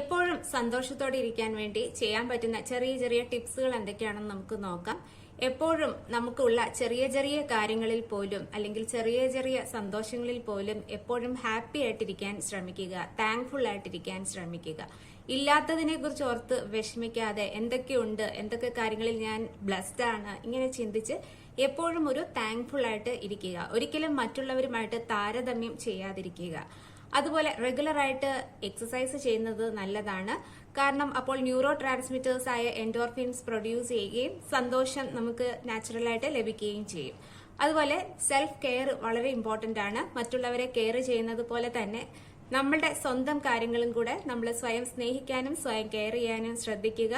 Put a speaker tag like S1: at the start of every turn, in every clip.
S1: എപ്പോഴും സന്തോഷത്തോടെ ഇരിക്കാൻ വേണ്ടി ചെയ്യാൻ പറ്റുന്ന ചെറിയ ചെറിയ ടിപ്സുകൾ എന്തൊക്കെയാണെന്ന് നമുക്ക് നോക്കാം. എപ്പോഴും നമുക്കുള്ള ചെറിയ ചെറിയ കാര്യങ്ങളിൽ പോലും അല്ലെങ്കിൽ ചെറിയ ചെറിയ സന്തോഷങ്ങളിൽ പോലും എപ്പോഴും ഹാപ്പി ആയിട്ടിരിക്കാൻ ശ്രമിക്കുക താങ്ക്ഫുൾ ആയിട്ടിരിക്കാൻ ശ്രമിക്കുക. ഇല്ലാത്തതിനെ കുറിച്ച് ഓർത്ത് വിഷമിക്കാതെ എന്തൊക്കെയുണ്ട് എന്തൊക്കെ കാര്യങ്ങളിൽ ഞാൻ ബ്ലസ്ഡ് ആണ് ഇങ്ങനെ ചിന്തിച്ച് എപ്പോഴും ഒരു താങ്ക്ഫുൾ ആയിട്ട് ഇരിക്കുക. ഒരിക്കലും മറ്റുള്ളവരുമായിട്ട് താരതമ്യം ചെയ്യാതിരിക്കുക. അതുപോലെ റെഗുലർ ആയിട്ട് എക്സസൈസ് ചെയ്യുന്നത് നല്ലതാണ്. കാരണം അപ്പോൾ ന്യൂറോ ട്രാൻസ്മിറ്റേഴ്സ് ആയ എൻഡോർഫിൻസ് പ്രൊഡ്യൂസ് ചെയ്യുകയും സന്തോഷം നമുക്ക് നാച്ചുറലായിട്ട് ലഭിക്കുകയും ചെയ്യും. അതുപോലെ സെൽഫ് കെയർ വളരെ ഇമ്പോർട്ടന്റ് ആണ്. മറ്റുള്ളവരെ കെയർ ചെയ്യുന്നത് പോലെ തന്നെ നമ്മളുടെ സ്വന്തം കാര്യങ്ങളും കൂടെ നമ്മൾ സ്വയം സ്നേഹിക്കാനും സ്വയം കെയർ ചെയ്യാനും ശ്രദ്ധിക്കുക.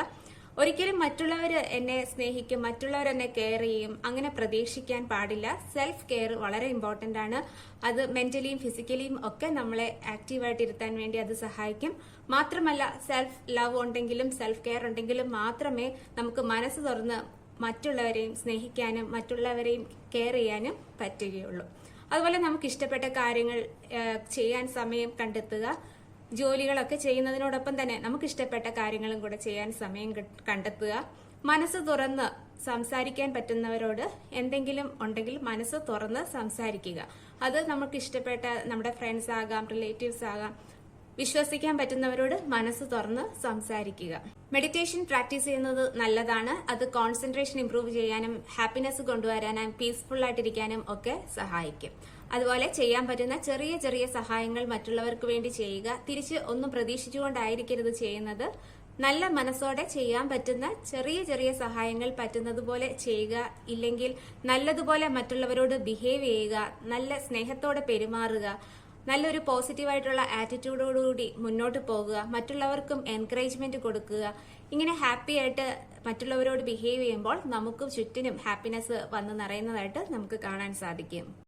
S1: ഒരിക്കലും മറ്റുള്ളവർ എന്നെ സ്നേഹിക്കും മറ്റുള്ളവർ എന്നെ കെയർ ചെയ്യും അങ്ങനെ പ്രതീക്ഷിക്കാൻ പാടില്ല. സെൽഫ് കെയർ വളരെ ഇമ്പോർട്ടന്റ് ആണ്. അത് മെന്റലിയും ഫിസിക്കലിയും ഒക്കെ നമ്മളെ ആക്റ്റീവായിട്ട് ഇരുത്താൻ വേണ്ടി അത് സഹായിക്കും. മാത്രമല്ല സെൽഫ് ലവ് ഉണ്ടെങ്കിലും സെൽഫ് കെയർ ഉണ്ടെങ്കിലും മാത്രമേ നമുക്ക് മനസ്സ് തുറന്ന് മറ്റുള്ളവരെയും സ്നേഹിക്കാനും മറ്റുള്ളവരെയും കെയർ ചെയ്യാനും പറ്റുകയുള്ളൂ. അതുപോലെ നമുക്ക് ഇഷ്ടപ്പെട്ട കാര്യങ്ങൾ ചെയ്യാൻ സമയം കണ്ടെത്തുക. ജോലികളൊക്കെ ചെയ്യുന്നതിനോടൊപ്പം തന്നെ നമുക്ക് ഇഷ്ടപ്പെട്ട കാര്യങ്ങളും കൂടെ ചെയ്യാൻ സമയം കണ്ടെത്തുക. മനസ്സ് തുറന്ന് സംസാരിക്കാൻ പറ്റുന്നവരോട് എന്തെങ്കിലും ഉണ്ടെങ്കിൽ മനസ്സ് തുറന്ന് സംസാരിക്കുക. അത് നമുക്ക് ഇഷ്ടപ്പെട്ട നമ്മുടെ ഫ്രണ്ട്സ് ആകാം റിലേറ്റീവ്സ് ആകാം വിശ്വസിക്കാൻ പറ്റുന്നവരോട് മനസ്സ് തുറന്ന് സംസാരിക്കുക. മെഡിറ്റേഷൻ പ്രാക്ടീസ് ചെയ്യുന്നത് നല്ലതാണ്. അത് കോൺസെൻട്രേഷൻ ഇംപ്രൂവ് ചെയ്യാനും ഹാപ്പിനെസ് കൊണ്ടുവരാനും പീസ്ഫുൾ ആയിട്ടിരിക്കാനും ഒക്കെ സഹായിക്കും. അതുപോലെ ചെയ്യാൻ പറ്റുന്ന ചെറിയ ചെറിയ സഹായങ്ങൾ മറ്റുള്ളവർക്ക് വേണ്ടി ചെയ്യുക. തിരിച്ച് ഒന്നും പ്രതീക്ഷിച്ചുകൊണ്ടായിരിക്കരുത് ചെയ്യുന്നത്. നല്ല മനസ്സോടെ ചെയ്യാൻ പറ്റുന്ന ചെറിയ ചെറിയ സഹായങ്ങൾ പറ്റുന്നതുപോലെ ചെയ്യുക. ഇല്ലെങ്കിൽ നല്ലതുപോലെ മറ്റുള്ളവരോട് ബിഹേവ് ചെയ്യുക. നല്ല സ്നേഹത്തോടെ പെരുമാറുക. നല്ലൊരു പോസിറ്റീവായിട്ടുള്ള ആറ്റിറ്റ്യൂഡോടുകൂടി മുന്നോട്ട് പോകുക മറ്റുള്ളവർക്കും എൻകറേജ്മെന്റ് കൊടുക്കുക ഇങ്ങനെ ഹാപ്പി ആയിട്ട് മറ്റുള്ളവരോട് ബിഹേവ് ചെയ്യുമ്പോൾ നമുക്കും ചുറ്റിനും ഹാപ്പിനെസ് വന്ന് നിറയുന്നതായിട്ട് നമുക്ക് കാണാൻ സാധിക്കും.